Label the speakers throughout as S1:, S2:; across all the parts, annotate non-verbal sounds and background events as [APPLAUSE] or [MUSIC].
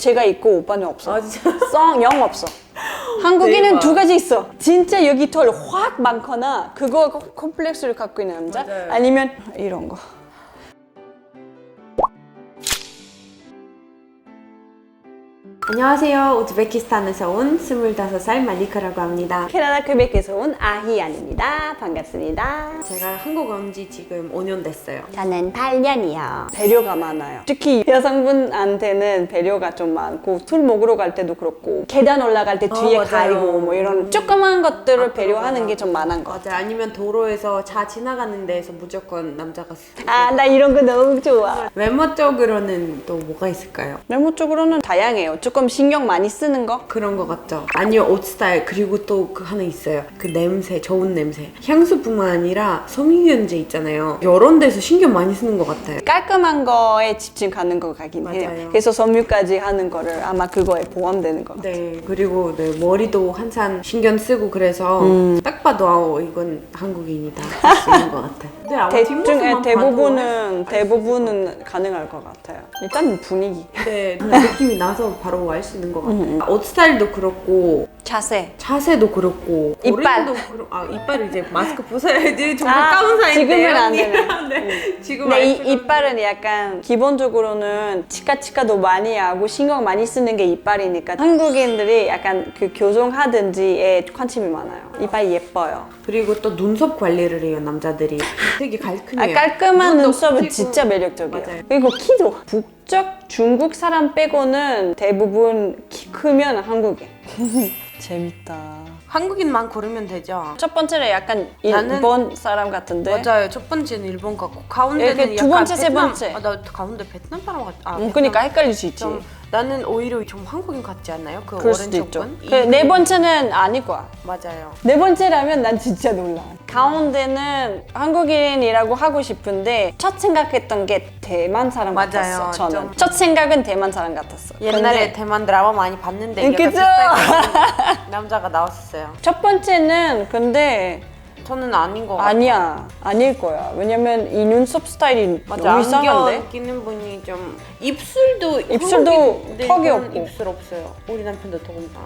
S1: 제가 있고 오빠는 없어.
S2: 아 진짜.
S1: 썽, 영 없어. 한국인은
S2: 대박.
S1: 두 가지 있어. 진짜 여기 털 확 많거나 그거 콤플렉스를 갖고 있는 남자
S2: 맞아요.
S1: 아니면 이런 거.
S2: 안녕하세요. 우즈베키스탄에서 온 25살 말리카라고 합니다.
S1: 캐나다 퀘벡에서 온 아희안입니다. 반갑습니다.
S2: 제가 한국 온 지 지금 5년 됐어요.
S1: 저는 8년이요. 배려가 많아요. 특히 여성분한테는 배려가 좀 많고 술 먹으러 갈 때도 그렇고 계단 올라갈 때 뒤에
S2: 맞아요.
S1: 가리고 뭐 이런 조그만 것들을
S2: 아,
S1: 배려하는. 게 좀 많은 것 같아요.
S2: 아니면 도로에서 차 지나가는 데에서 무조건 남자가 쓰-
S1: 아, 나 이런 거 너무 좋아.
S2: 외모적으로는 또 뭐가 있을까요?
S1: 외모 쪽으로는 다양해요. 조금 신경 많이 쓰는 거?
S2: 그런 거 같죠? 아니요 옷 스타일 그리고 또 그 하나 있어요 그 냄새 좋은 냄새 향수뿐만 아니라 성유연제 있잖아요 이런 데서 신경 많이 쓰는 것 같아요
S1: 깔끔한 거에 집중 가는 거 같긴 해요.
S2: 맞아요.
S1: 그래서 섬유까지 하는 거를 아마 그거에 포함되는 거.
S2: 네 그리고 네, 머리도 항상 신경 쓰고 그래서
S1: 음.
S2: 딱 봐도 아, 이건 한국인이다 할 수 있는 것 같아요 네, 아마 뒷모습만
S1: 대부분은 대부분은 가능할 것 같아요. 일단 분위기,
S2: 봐도 네 느낌이 나서 바로 알수 있는 것 같아요
S1: 음,
S2: 옷 스타일도 그렇고
S1: 자세.
S2: 자세도 그렇고
S1: 이빨.
S2: 머리도 그렇- 아 이빨을 이제 마스크 벗어야지 좀
S1: 아,
S2: 가까운 사이인데
S1: 지금은 안
S2: 언니.
S1: 되네.
S2: 네 지금
S1: 근데
S2: 알
S1: 이, 이빨은 약간 기본적으로는 치카치카도 많이 하고 신경 많이 쓰는 게 이빨이니까 한국인들이 약간 그 교정하든지에 관심이 많아요. 이빨 예뻐요.
S2: 그리고 또 눈썹 관리를 해요 남자들이 되게 [LAUGHS]
S1: 아,
S2: 깔끔해요
S1: 깔끔한 눈썹은. 진짜 매력적이에요.
S2: 맞아요.
S1: 그리고 키도 북 쪽 중국 사람 빼고는 대부분 키 크면 한국인. [LAUGHS] 재밌다.
S2: 한국인만 고르면 되죠
S1: 첫 번째는 약간
S2: 나는-
S1: 일본 사람 같은데.
S2: 맞아요 첫 번째는 일본 같고 가운데는
S1: 이렇게 두
S2: 약간
S1: 번째, 세
S2: 베트남-
S1: 번째.
S2: 아, 나 가운데 베트남 사람 같아 아,
S1: 음,
S2: 베트남.
S1: 그러니까 헷갈릴 수 있지.
S2: 좀, 나는 오히려 좀 한국인 같지 않나요? 그
S1: 그럴 수도 있죠.
S2: 분?
S1: 그네 번째는 아닐 거야.
S2: 맞아요
S1: 네 번째라면 난 진짜 놀라. 가운데는 한국인이라고 하고 싶은데 첫 생각했던 게 대만 사람
S2: 맞아요.
S1: 같았어. 저는
S2: 좀-
S1: 첫 생각은 대만 사람 같았어.
S2: 옛날에
S1: 근데
S2: 대만 드라마 많이 봤는데
S1: 음,
S2: 약간
S1: 그죠?
S2: 비슷하게 남자가 나왔었어요
S1: 첫 번째는 근데
S2: 저는 아닌 것 같아요
S1: 아니야 아닐 거야. 왜냐면 이 눈썹 스타일이
S2: 맞아
S1: 너무
S2: 안경
S1: 이상한데.
S2: 끼는 분이 좀 입술도
S1: 입술도
S2: 한국인들
S1: 턱이
S2: 이건
S1: 없고.
S2: 입술 없어요 우리 남편도 더군다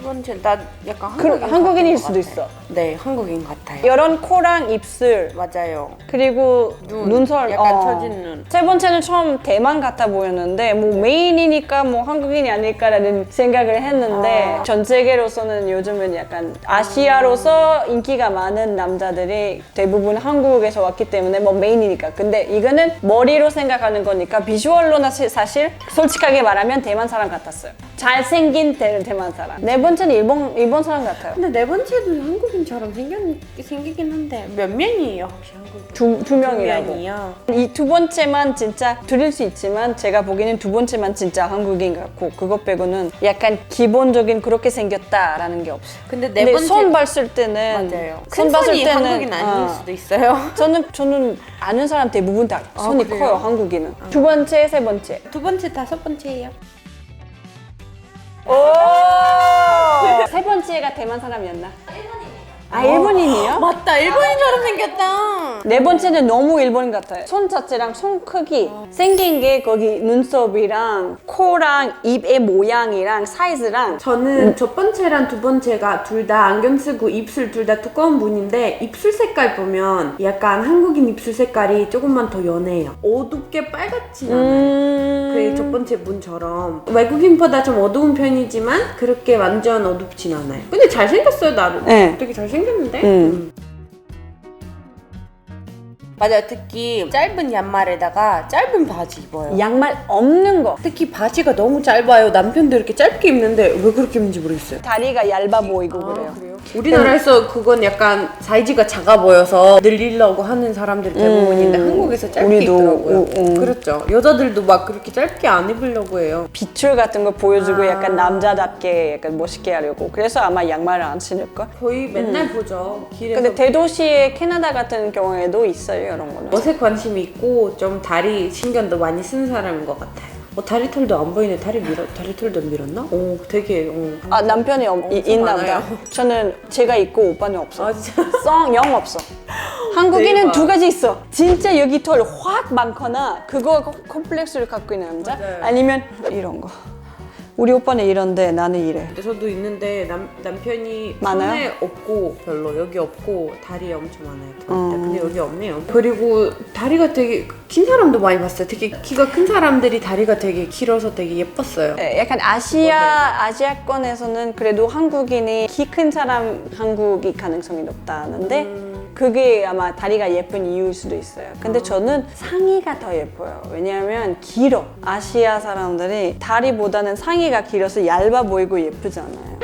S2: 나 이건 진짜 나 약간
S1: 그,
S2: 한국인
S1: 한국인일
S2: 같은 것
S1: 수도
S2: 같아요. 네 한국인 같아요
S1: 이런 코랑 입술
S2: 맞아요
S1: 그리고
S2: 눈,
S1: 눈썹
S2: 약간
S1: 어.
S2: 처진 눈.
S1: 세 번째는 처음 대만 같아 보였는데 뭐 메인이니까 뭐 한국인이 아닐까라는 생각을 했는데
S2: 아.
S1: 전 세계로서는 요즘은 약간 아시아로서 인기가 많은 남자들이 대부분 한국에서 왔기 때문에 뭐 메인이니까 근데 이거는 머리로 생각하는 거니까 비주얼로나 시- 사실 솔직하게 말하면 대만 사람 같았어요 잘생긴 대, 대만 사람 네 번째는 일본 일본 사람 같아요
S2: 근데 네 번째도 한국인처럼 생겼, 생기긴 한데 몇 명이에요 혹시 한국인?
S1: 두, 두 명이라고
S2: 명이요
S1: 이 두 번째만 진짜 드릴 수 있지만 제가 보기에는 두 번째만 진짜 한국인 같고 그것 빼고는 약간 기본적인 그렇게 생겼다라는 게 없어.
S2: 근데 네
S1: 근데
S2: 번째
S1: 손 봤을 때는
S2: 맞아요 손큰
S1: 봤을
S2: 손이
S1: 때는
S2: 한국인 아닐
S1: 어,
S2: 수도 있어요 [LAUGHS]
S1: 저는 저는 아는 사람 대부분 다 손이
S2: 그래요?
S1: 커요 한국인은. 두 번째 세 번째.
S2: 두 번째 다섯 번째예요
S1: 번째가 대만 사람이었나? 아 일본인이요? [GASPS]
S2: 맞다 일본인 처럼 생겼다
S1: 네 번째는 너무 일본 같아요. 손 자체랑 손 크기, 생긴 게 거기 눈썹이랑 코랑 입의 모양이랑 사이즈랑
S2: 저는 첫 번째랑 두 번째가 둘 다 안경 쓰고 입술 둘 다 두꺼운 분인데 입술 색깔 보면 약간 한국인 입술 색깔이 조금만 더 연해요. 어둡게 빨갛진 않아요.
S1: 음...
S2: 그첫 번째 분처럼 외국인보다 좀 어두운 편이지만 그렇게 완전 어둡진 않아요. 근데 잘생겼어요 나름.
S1: 네.
S2: 되게 잘생겼 는데.
S1: 음.
S2: 음. 맞아요. 특히 짧은 양말에다가 짧은 바지 입어요.
S1: 양말 없는 거.
S2: 특히 바지가 너무 짧아요. 남편도 이렇게 짧게 입는데 왜 그렇게 입는지 모르겠어요.
S1: 다리가 얇아 보이고 그래요.
S2: 우리나라에서 그건 약간 사이즈가 작아 보여서 늘리려고 하는 사람들이 대부분인데
S1: 음,
S2: 한국에서 짧게
S1: 우리도,
S2: 입더라고요.
S1: 음, 음.
S2: 그렇죠. 여자들도 막 그렇게 짧게 안 입으려고 해요.
S1: 비출 같은 거 보여주고
S2: 아.
S1: 약간 남자답게 약간 멋있게 하려고. 그래서 아마 양말을 안 신을 걸.
S2: 거의 맨날 보죠. 길에서.
S1: 근데 대도시의 캐나다 같은 경우에도 있어요 이런 거는.
S2: 옷에 관심이 있고 좀 다리 신경도 많이 쓰는 사람인 것 같아요. 어, 다리 털도 안 보이네. 다리 밀어, 다리 털도 밀었나? 오, 되게. 어.
S1: 아 남편이 이-
S2: 엄청
S1: 있나
S2: 많아요.
S1: 보다. 저는 제가 있고 오빠는 없어.
S2: 아, 진짜.
S1: 썽, 영 없어. [LAUGHS] 한국인은
S2: 대박.
S1: 두 가지 있어. 진짜 여기 털 확 많거나 그거 콤플렉스를 갖고 있는 남자
S2: 맞아요.
S1: 아니면 이런 거. 우리 오빠는 이런데 나는 이래.
S2: 근데 저도 있는데 남, 남편이
S1: 많아요?
S2: 손에 없고 별로 여기 없고 다리에 엄청 많아요.
S1: 어.
S2: 근데 여기 없네요. 그리고 다리가 되게 긴 사람도 많이 봤어요. 되게 키가 큰 사람들이 다리가 되게 길어서 되게 예뻤어요.
S1: 예, 약간 아시아 아시아권에서는 그래도 한국인이 키 큰 사람 한국이 가능성이 높다는데 그게 아마 다리가 예쁜 이유일 수도 있어요. 근데 저는 상의가 더 예뻐요. 왜냐하면 길어. 아시아 사람들이 다리보다는 상의가 길어서 얇아 보이고 예쁘잖아요.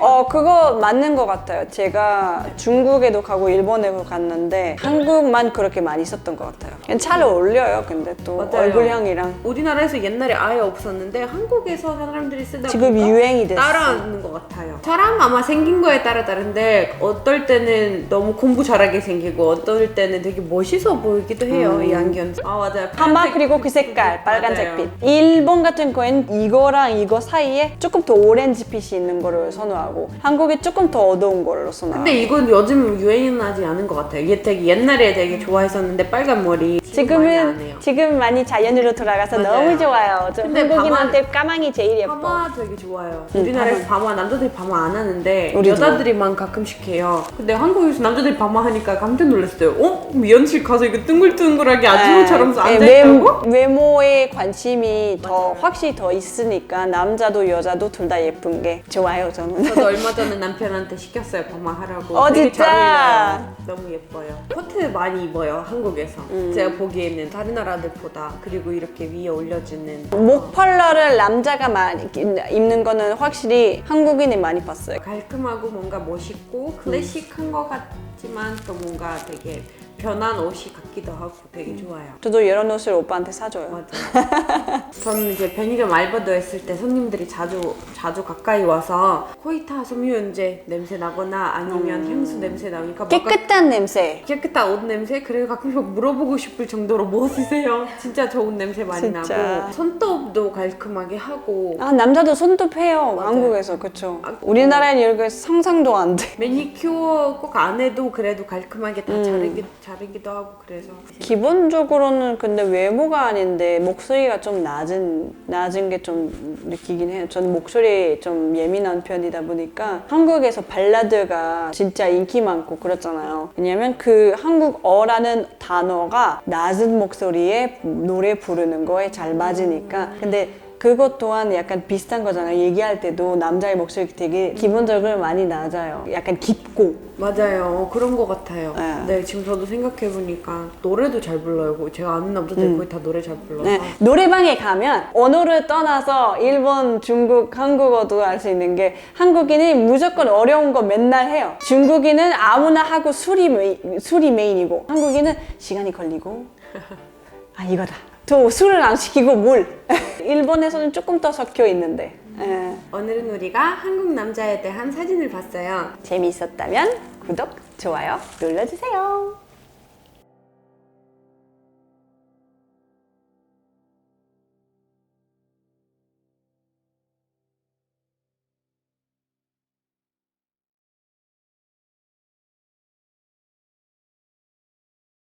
S1: 어 그거 맞는 것 같아요. 제가 중국에도 가고 일본에도 갔는데 한국만 그렇게 많이 썼던 것 같아요. 그냥 잘 어울려요. 근데 또
S2: 맞아요.
S1: 얼굴형이랑
S2: 우리 나라에서 옛날에 아예 없었는데 한국에서 사람들이 쓰다
S1: 지금
S2: 보니까
S1: 유행이 됐어.
S2: 따라하는 것 같아요. 사람 아마 생긴 거에 따라 다른데 어떨 때는 너무 공부 잘하게 생기고 어떨 때는 되게 멋있어 보이기도 해요. 이 안경. 아 맞아요.
S1: 파마
S2: 파란색
S1: 그리고 그 색깔 빨간색
S2: 맞아요.
S1: 빛 일본 같은 거엔 이거랑 이거 사이에 조금 더 오렌지 빛이 있는 거를 선 호하고 한국이 조금 더 어두운 거를 선호하고
S2: 근데 이건 요즘 유행하지 않은 것 같아요. 이게 되게 옛날에 되게 좋아했었는데 빨간 머리 지금 많이 안 해요.
S1: 지금은 지금 많이 자연으로 돌아가서
S2: 맞아요.
S1: 너무 좋아요. 저
S2: 근데
S1: 한국인한테 까망이 제일 예뻐.
S2: 파마 되게 좋아요.
S1: 응,
S2: 우리나라에서 파마 남자들이 파마 안 하는데
S1: 우리도.
S2: 여자들이만 가끔씩 해요. 근데 한국에서 남자들이 파마 하니까 깜짝 놀랐어요. 어? 미연실 가서 이거 둥글둥글하게 아줌마처럼
S1: 예,
S2: 앉아있다고?
S1: 외, 외모에 관심이 더. 확실히 더 있으니까 남자도 여자도 둘 다 예쁜 게 좋아요 저는.
S2: 저도 얼마 전에 남편한테 시켰어요 파마 하라고.
S1: 어,
S2: 되게
S1: 진짜?
S2: 잘 어울려요. 너무 예뻐요. 코트 많이 입어요 한국에서.
S1: 음.
S2: 제가 보기에는 다른 나라들보다 그리고 이렇게 위에 올려주는
S1: 목 컬러를 남자가 많이 입는 거는 확실히 한국인이 많이 봤어요.
S2: 깔끔하고 뭔가 멋있고 클래식한 것 같지만 또 뭔가 되게 변한 옷이 같기도 하고 되게 좋아요.
S1: 저도 이런 옷을 오빠한테 사줘요.
S2: 맞아. [LAUGHS] 저는 이제 편의점 알바도 했을 때 손님들이 자주 자주 가까이 와서 코이타 섬유유연제 냄새 나거나 아니면 향수 냄새 나니까 막
S1: 깨끗한 냄새.
S2: 깨끗한 옷 냄새? 그래서 가끔씩 물어보고 싶을 정도로 뭐 쓰세요? 진짜 좋은 냄새 많이
S1: 진짜.
S2: 나고 손톱도 깔끔하게 하고
S1: 아 남자도 손톱 해요
S2: 맞아요.
S1: 한국에서 그쵸
S2: 아,
S1: 우리나라엔 이렇게 상상도 안 돼.
S2: 매니큐어 꼭 안 해도 그래도 깔끔하게
S1: 음.
S2: 다 자르기, 자르기도 하고 그래서
S1: 기본적으로는 근데 외모가 아닌데 목소리가 좀 낮은 낮은 게 좀 느끼긴 해요. 저는 목소리 좀 예민한 편이다 보니까 한국에서 발라드가 진짜 인기 많고 그렇잖아요. 왜냐면 그 한국어라는 단어가 낮은 목소리에 노래 부르는 거에 잘 맞으니까. 근데 그것 또한 약간 비슷한 거잖아요. 얘기할 때도 남자의 목소리 되게 기본적으로 많이 낮아요. 약간 깊고.
S2: 맞아요 그런 것 같아요
S1: 네.
S2: 네 지금 저도 생각해보니까 노래도 잘 불러요 제가 아는 남자들 거의 다 노래 잘 불러서
S1: 네, 노래방에 가면 언어를 떠나서 일본, 중국, 한국어도 할수 있는 게 한국인이 무조건 어려운 거 맨날 해요. 중국인은 아무나 하고 술이 메인, 술이 메인이고 한국인은 시간이 걸리고 [LAUGHS] 아 이거다. 또 술을 안 시키고 물. [LAUGHS] 일본에서는 조금 더 섞여 있는데 예.
S2: 오늘은 우리가 한국 남자에 대한 사진을 봤어요
S1: 재미있었다면 구독, 좋아요 눌러주세요.